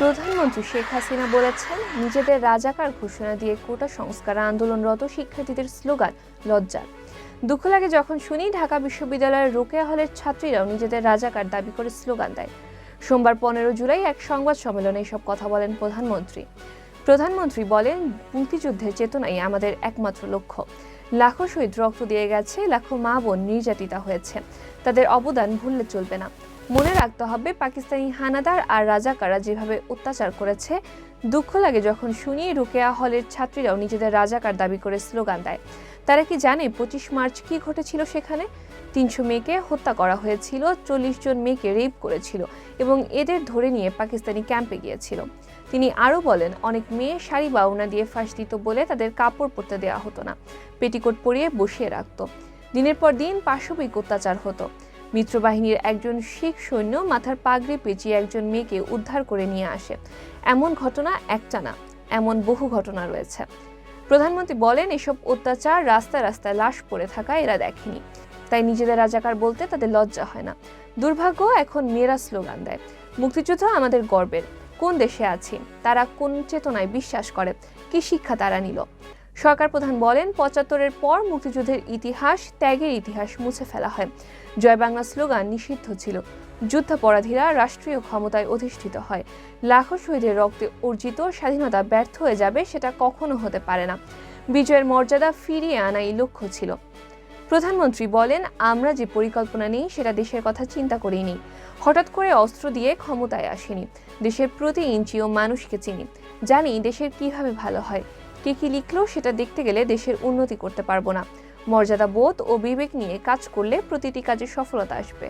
প্রধানমন্ত্রী শেখ হাসিনা বলেছেন, নিজেদের রাজাকার ঘোষণা দিয়ে কোটা সংস্কার আন্দোলনরত শিক্ষার্থীদের স্লোগান লজ্জার দুঃখ লাগে যখন শুনি ঢাকা বিশ্ববিদ্যালয়ের রোকেয়া হলের ছাত্রীরাও নিজেদের রাজাকার দাবি করে স্লোগান দেয়। সোমবার পনেরো জুলাই এক সংবাদ সম্মেলনে এসব কথা বলেন প্রধানমন্ত্রী। প্রধানমন্ত্রী বলেন, মুক্তিযুদ্ধের চেতনাই আমাদের একমাত্র লক্ষ্য। লাখো শহীদ রক্ত দিয়ে গেছে, লাখো মা বোন নির্যাতিতা হয়েছে। তাদের অবদান ভুললে চলবে না। মনে রাখতে হবে, পাকিস্তানি হানাদার আর রাজাকারা যেভাবে অত্যাচার করেছে, দুঃখ লাগে যখন শুনি রুকেয়া হলের ছাত্রীরাও নিজেদের রাজাকার দাবি করে স্লোগান দেয়। তারা কি জানে পঁচিশ মার্চ কি ঘটেছিল সেখানে? তিনশো মেয়েকে হত্যা করা হয়েছিল, চল্লিশ জন মেয়েকে রেপ করেছিল এবং এদের ধরে নিয়ে পাকিস্তানি ক্যাম্পে গিয়েছিল। তিনি আরও বলেন, অনেক মেয়ে শাড়ি বাউনা দিয়ে ফাঁস দিত বলে তাদের কাপড় পরতে দেওয়া হতো না, পেটিকোট পরিয়ে বসিয়ে রাখত। দিনের পর দিন পাশবিক অত্যাচার হতো। মিত্রবাহিনীর একজন শিখ সৈন্য মাথার পাগড়ি পেঁচিয়ে একজন মেয়েকে উদ্ধার করে নিয়ে আসে। এমন ঘটনা একটা না এমন বহু ঘটনা রয়েছে। প্রধানমন্ত্রী বলেন, এসব অত্যাচার রাস্তায় রাস্তায় লাশ পড়ে থাকা এরা দেখেনি। তাই নিজেদের রাজাকার বলতে তাদের লজ্জা হয় না। দুর্ভাগ্য এখন মেয়েরা স্লোগান দেয়। মুক্তিযুদ্ধ আমাদের গর্বের। কোন দেশে আছি, তারা কোন চেতনায় বিশ্বাস করে? কি শিক্ষা তারা নিল? সরকার প্রধান বলেন, পঁচাত্তরের পর মুক্তিযুদ্ধের ইতিহাস ত্যাগের ইতিহাস মুছে ফেলা হয়। জয় বাংলা স্লোগান নিষিদ্ধ ছিল। যুদ্ধাপরাধীরা রাষ্ট্রীয় ক্ষমতায় অধিষ্ঠিত হয়। লাখো শহীদের রক্তে অর্জিত স্বাধীনতা ব্যর্থ হয়ে যাবে সেটা কখনো হতে পারে না। বিজয়ের মর্যাদা ফিরিয়ে আনাই লক্ষ্য ছিল। প্রধানমন্ত্রী বলেন, আমরা যে পরিকল্পনা নেই সেটা দেশের কথা চিন্তা করেই নেই। হঠাৎ করে অস্ত্র দিয়ে ক্ষমতায় আসেনি। দেশের প্রতি ইঞ্চিও মানুষকে চিনি। জানি দেশের কীভাবে ভালো হয়। কে কি লিখলো সেটা দেখতে গেলে দেশের উন্নতি করতে পারব না। মর্যাদা বোধ ও বিবেক নিয়ে কাজ করলে প্রতিটি কাজে সফলতা আসবে।